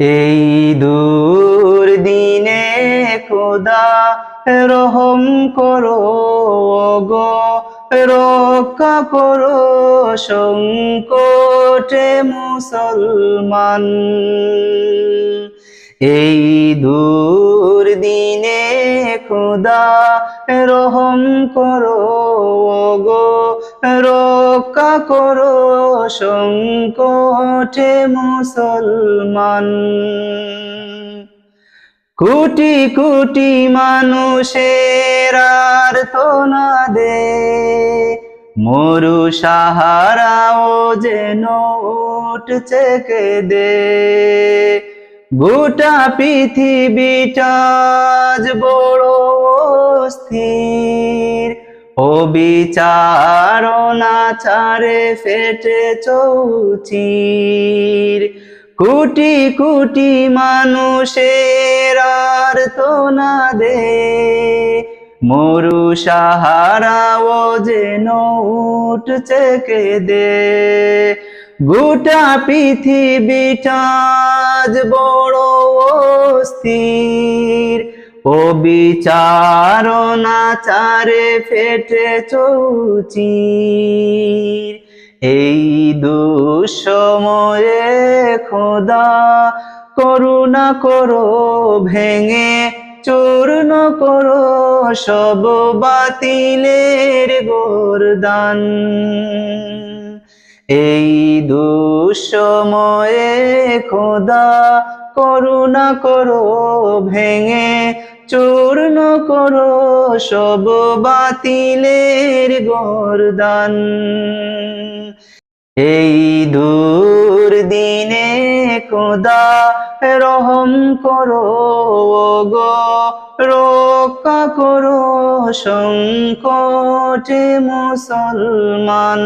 এই দূর দিনে খোদা রহম করো গো রক্ষা করো সংকটে মুসলমান। এই দূর দিনে খোদা, রহম করো গো রক্ষা করো, সংকটে মুসলমান। কোটি কোটি মানুষের আর তো না দে, মরু সাহারাও যেন উঠছে দে গোটা পৃথিবীটা বড় স্থির ও বিচারণা ছাড়ে ফেটে চৌচির। কোটি কোটি মানুষের আর তো না দে। মরু সাহারাও যেন উঠছে দে গোটা পৃথিবীটা বড় অস্থির ও বিচারণা চারে ফেটে চৌচির। এই দুঃসময়ে খোদা করুণা করো, ভেঙে চূর্ণ করো সব বাতিলের গোরদান। এই দুঃসময়ে খোদা করুণা করো, ভেঙে চূর্ণ করো সব বাতিলের গোরদান। এই দূর দিনে খোদা রহম করো গো রক্ষা করো সংকটে মুসলমান।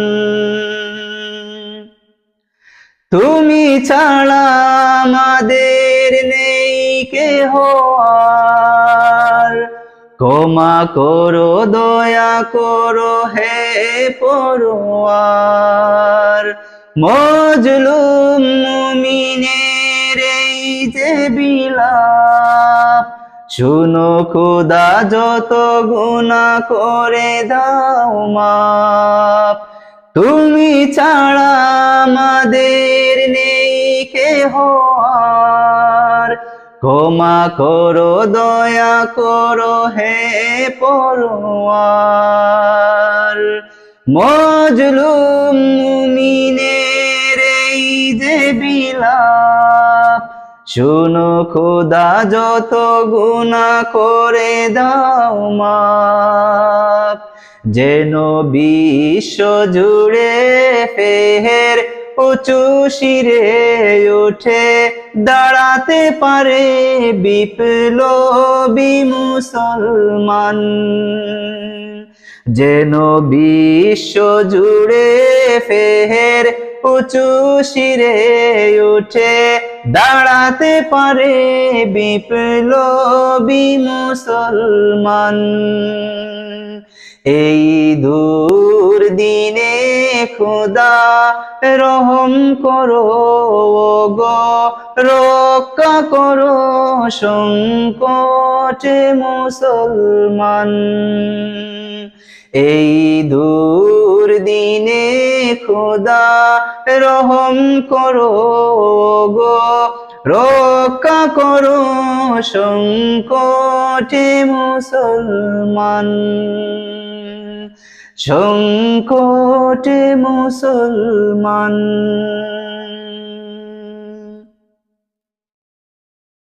তুমি ছাড়া আমাদের নেই কেহ ক্ষমা করো, দয়া করো, হে পড়ুয়ার মজলুম মুমিনের যে বিলাপ। শুনো খুদা, যত গুণা করে দাও মাপ। তুমি ছাড়া আমাদের নেই কেহ আর। ক্ষমা করো, দয়া করো, হে পড়ুয়ার মজলুম মুমিনের এই যে বিলাপ শুনো খোদা, যত গুণা করে দাও মাপ যেন বিশ্ব জুড়ে ফেহের উঁচু শিরে উঠে দাঁড়াতে পারে বিপ্লবী মুসলমান। যেন বিশ্ব জুড়ে ফেহের উঁচু শিরে উঠে দাঁড়াতে পারে বিপ্লবী মুসলমান। এই দূর দিনে খোদা রহম করো গো রক্ষা করো সংকটে মুসলমান। এই দূর দিনে খোদা রহম করো গো। রক্ষা করো সংকটে মুসলমান। সংকটে মুসলমান।